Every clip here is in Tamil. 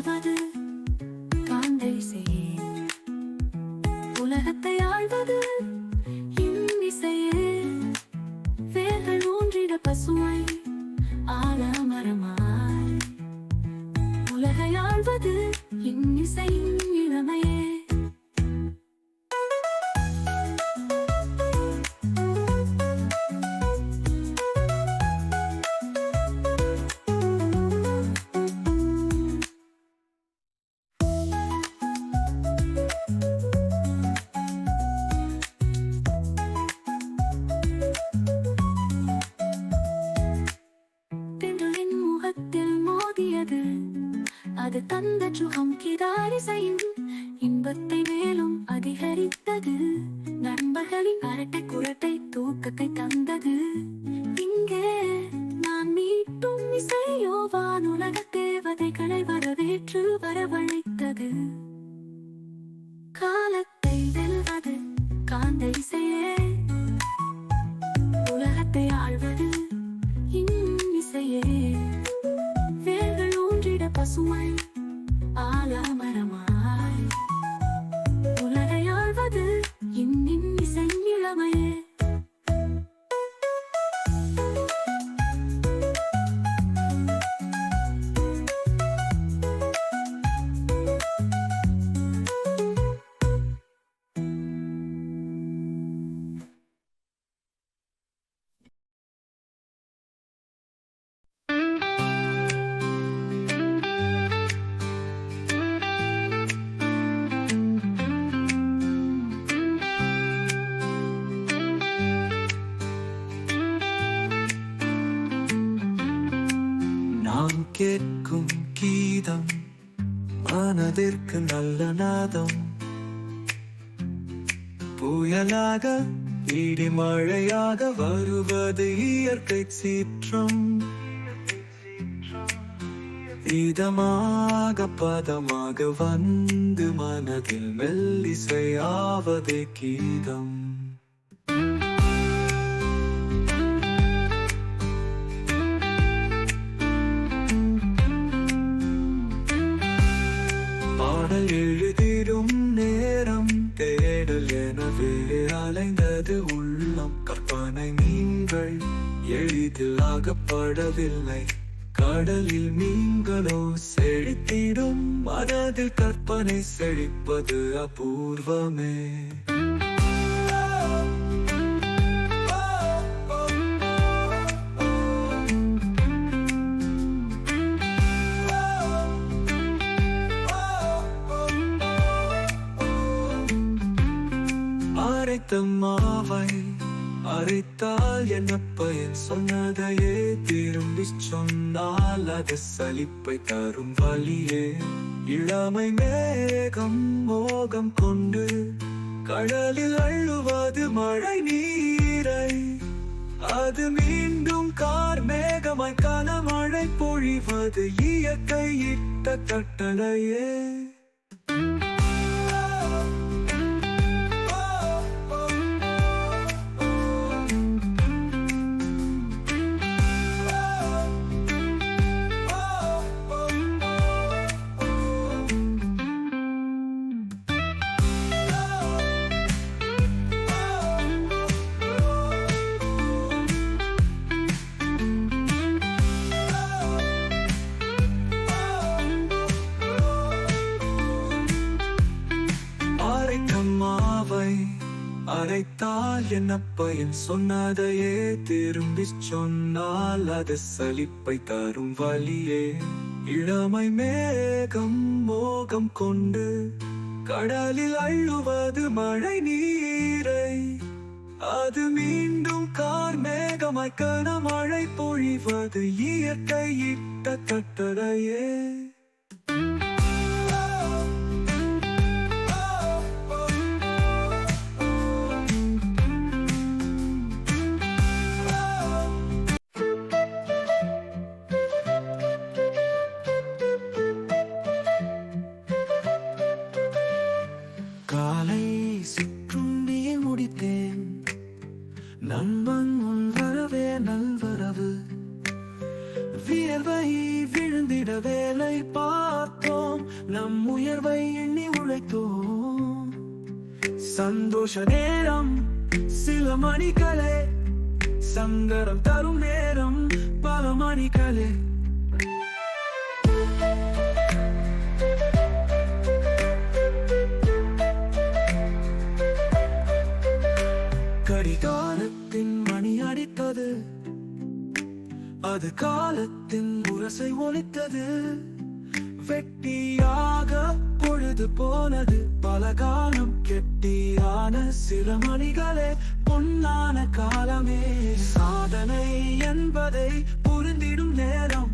காலத்தை வானுலக தேவதைகளை வரவேற்று வரவழைத்தது. காலத்தை வெல்வது காந்தை செய்ய கேட்கும் கீதம் மனதிற்கு நல்ல நாதம். புயலாக இடி மழையாக வருவது இயற்கை சீற்றம். இதமாக பதமாக வந்து மனதில் மெல்லிசையாவதே கீதம். நீங்கள் எளிதில் ஆகப்படவில்லை கடலில் நீங்களோ செழித்திடும். மனதில் கற்பனை செழிப்பது அபூர்வமே. அரைத்த மாவை அரைத்தால் என்ன பயன்? சொன்னதையே திரும்பி சொன்னால் அது சலிப்பை தரும் வழியே. இளமை மேகம் மோகம் கொண்டு கடலில் அழுவது மழை நீரை. அது மீண்டும் கார் மேகமாய் கனமழை பொழிவது இயற்கை இட்ட கட்டளையே. என்ன பயன் சொன்னதையே? திரும்பி சொன்னால் அது சலிப்பை தரும் வழியே. இளமை மேகம் மோகம் கொண்டு கடலில் அள்ளுவது மழை நீரை. அது மீண்டும் கார் மேகமாய் கனமழை பொழிவது இயற்கை இட்ட கட்டளையே. சங்கரம் தரும் நேரம் பல மணிகளே. கடிகாரத்தின் மணி அடித்தது. அது காலத்தின் முரசை ஒலித்தது. வெட்டியாக பொழுது போனது பல காலம் கெட்டியான சில மணிகளே பொன்னான காலமே. சாதனை என்பதை புரிந்திடும் நேரம்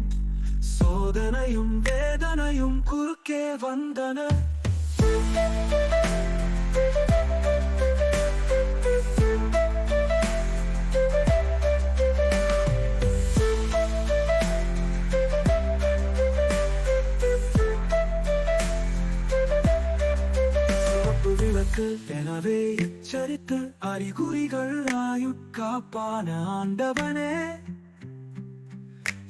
சோதனையும் வேதனையும் குறுக்கே வந்தன. சிவப்பு எனவே எச்சரித்து அறிகுறிகள் ஆயுட்காப்பான ஆண்டவனே.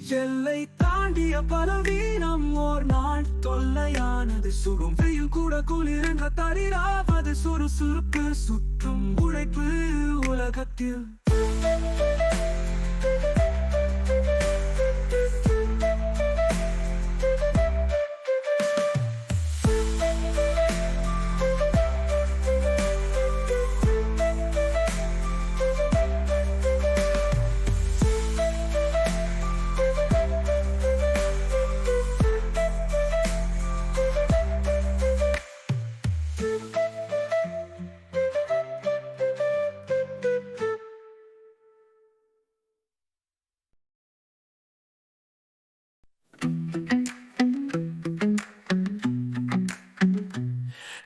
எல்லை தாண்டிய பலவீனம் ஓர் நாள் தொல்லையானது. சுடும் வெயில் கூட குளிர் தரிராவது சுறுசுறுப்பு சுற்றும் உழைப்பு உலகத்தில்.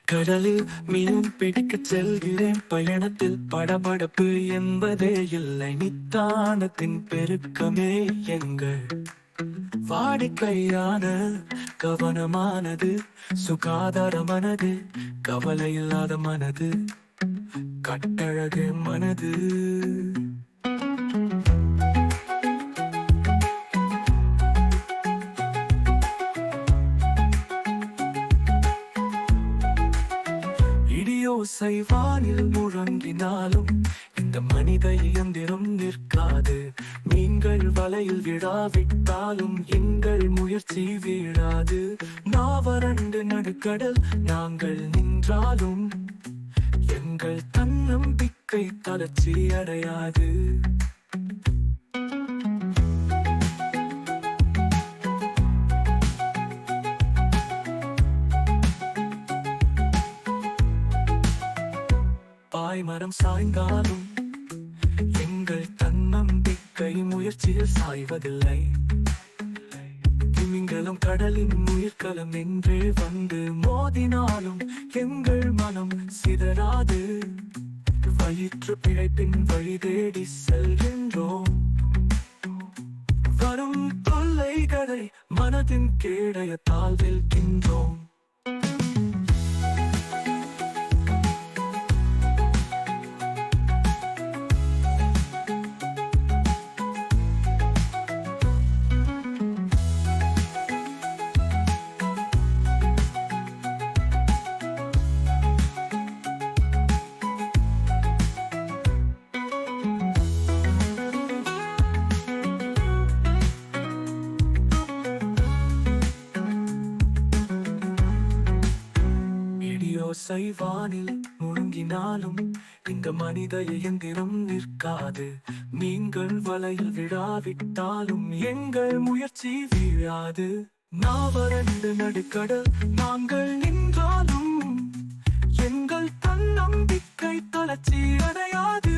கடலில் மீன் பிடிக்க செல்கிறேன். பயணத்தில் படபடப்பு என்பதே இல்லை. நித்தானத்தின் பெருக்கமே எங்கள் வாடிக்கையான கவனமானது சுகாதாரமானது கவலை இல்லாத மனது கட்டழகு மனது. ஓசை வானில் முழங்கினாலும் இந்த மனித இயந்திரம் நிற்காது. நீங்கள் வலையில் விழாவிட்டாலும் எங்கள் முயற்சி வீழாது. நாவரண்டு நடுக்கடல் நாங்கள் நின்றாலும் எங்கள் தன்னம்பிக்கை தளர்ச்சி அடையாது. மரம் சாய்ந்தாலும் எங்கள் தன்னம்பிக்கை முயற்சியில் சாய்வதில்லை. திமிங்கலம் கடலின் உயிர்கலம் என்றே வந்து மோதினாலும் எங்கள் மனம் சிதறாது. வயிற்று பிழைப்பின் வழி தேடி செல்கின்றோம். வரும் தொல்லைகளை மனதின் கேடயத்தால் வெல்கின்றோம். இடியோசை வானில் இந்த மனித இயந்திரம் நிற்காது. நீங்கள் வலையில் விழாவிட்டாலும் எங்கள் முயற்சி வீழாது. நாவரண்டு நடுக்கடல் நாங்கள் நின்றாலும் எங்கள் தன்னம்பிக்கை தளர்ச்சி அடையாது.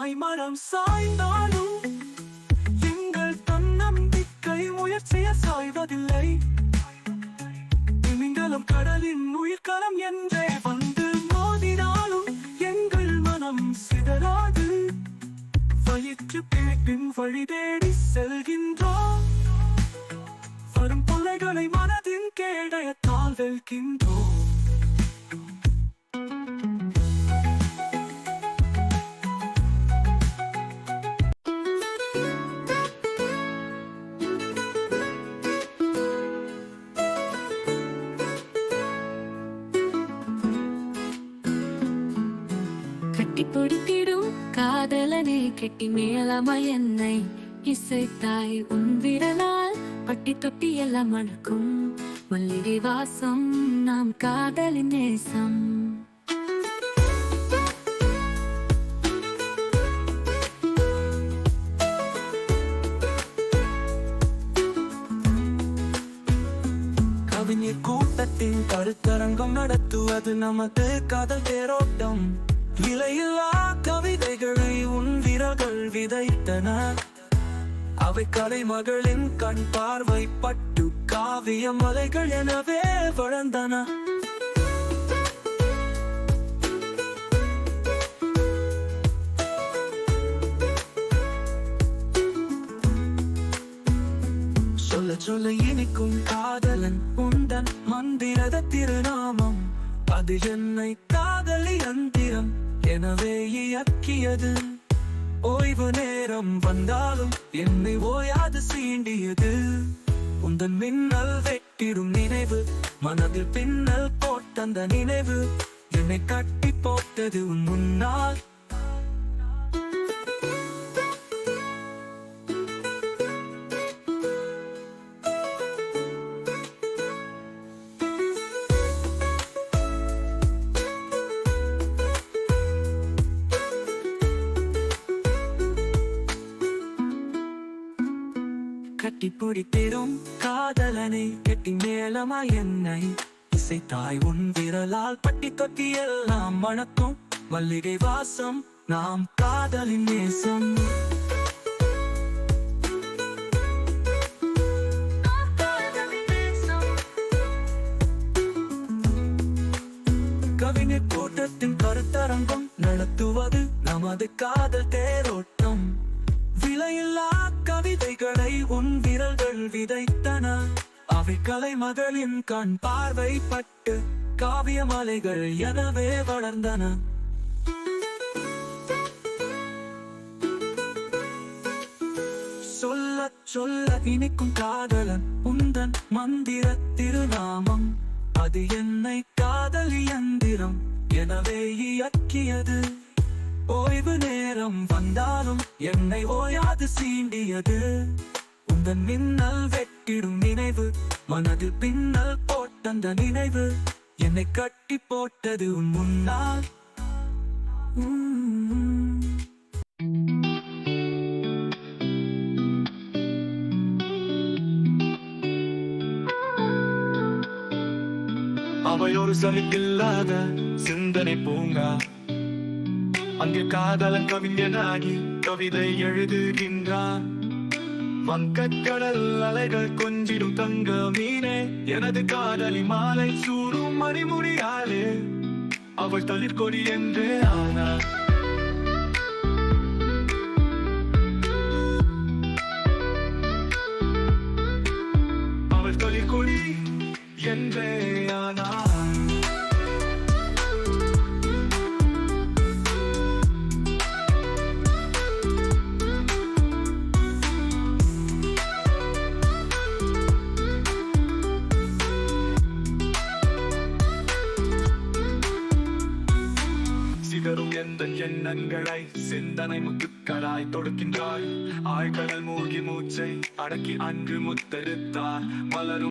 ஆய்மரம் சாய்ந்தாலும் எங்கள் தன்னம்பிக்கை முயற்சிய சாய்வதில்லை. திமிங்கலம் கடலின் உயிர்கலம் என்றே வந்து மோதினாலும் எங்கள் மனம் சிதறாது. வயிற்று பிழைப்பின் வழி தேடி செல்கின்றோம். வரும் பொலைகளை மனதின் கேடயத்தால் வெல்கின்றோம். கெட்டி மேலமா என்னை இசைத்தாய். உன் விரலால் பட்டி தொட்டி எல்லாம் அழுக்கும். மல்லிகை வாசம் நாம் காதலின் நேசம். கவிஞர் கூட்டத்தின் கருத்தரங்கம் நடத்துவது நமது காதல் தேரோட்டம். விலையில்லா கவிதைகளை உன் விரல்கள் விதைத்தன அவை கலைமகளின் கண் பார்வை பட்டு காவிய மலைகள் எனவே வளர்ந்தன. சொல்ல சொல்ல இனிக்கும் காதலன் உந்தன் மந்திரத திருநாமம். அது என்னை காதலி அந்திரம். எனவே இயக்கியது. ஓய்வு நேரம் வந்தாலும் என்னை ஓயாது சீண்டியது. உந்தன் மின்னல் வெட்டிடும் நினைவு மனதில் பின்னல் போட்டந்த நினைவு. என்னை கட்டி போட்டது உன் முன்னால் கட்டி பிடித்திடும் காதலனை கெட்டி மேலமா என்னை. இசைத்தாய் உன் விரலால் பட்டி தொட்டி எல்லாம் மணக்கும் மல்லிகை வாசம் நாம் காதலின் நேசம். கவிஞர் கூட்டத்தின் கருத்தரங்கம் நடத்துவது நமது காதல் தேரோட்டம். விலையில்லா கவிதைகளை உன் விரல்கள் விதைத்தன. அவை கலைமகளின் கண் பார்வை பட்டு காவிய மலைகள் எனவே வளர்ந்தன. சொல்ல சொல்ல இனிக்கும் காதலன் உந்தன் மந்திர திருநாமம். அது என்னை காதலி இயந்திரம் எனவே இயக்கியது. ஓய்வு நேரம் வந்தாலும் என்னை ஓயாது சீண்டியது. உந்தன் மின்னல் வெட்டிடும் நினைவு மனதில் பின்னல் போட்டந்த நினைவு. என்னை கட்டி போட்டது உன் முன்னால். உம். அவை ஒரு சலிப்பில்லாத சிந்தனை பூங்கா. அங்கே காதலன் கவிஞனாகி கவிதை எழுதுகின்றான். வங்கக்கடல் அலைகள் கொஞ்சிடும் தங்க மீனே எனது காதலி மாலை சூடும் மணிமுடியாலே அவள் தளிர்கொடி என்றே ஆனாள். அவள் தளிர்கொடி என்றே ஆனாள். எண்ணங்களை சிந்தனை முத்துக்களாய் தொடுக்கின்றாய். ஆழ்கடல் மூழ்கி மூச்சை அடக்கி அன்று முத்தெடுத்தார். மலரும்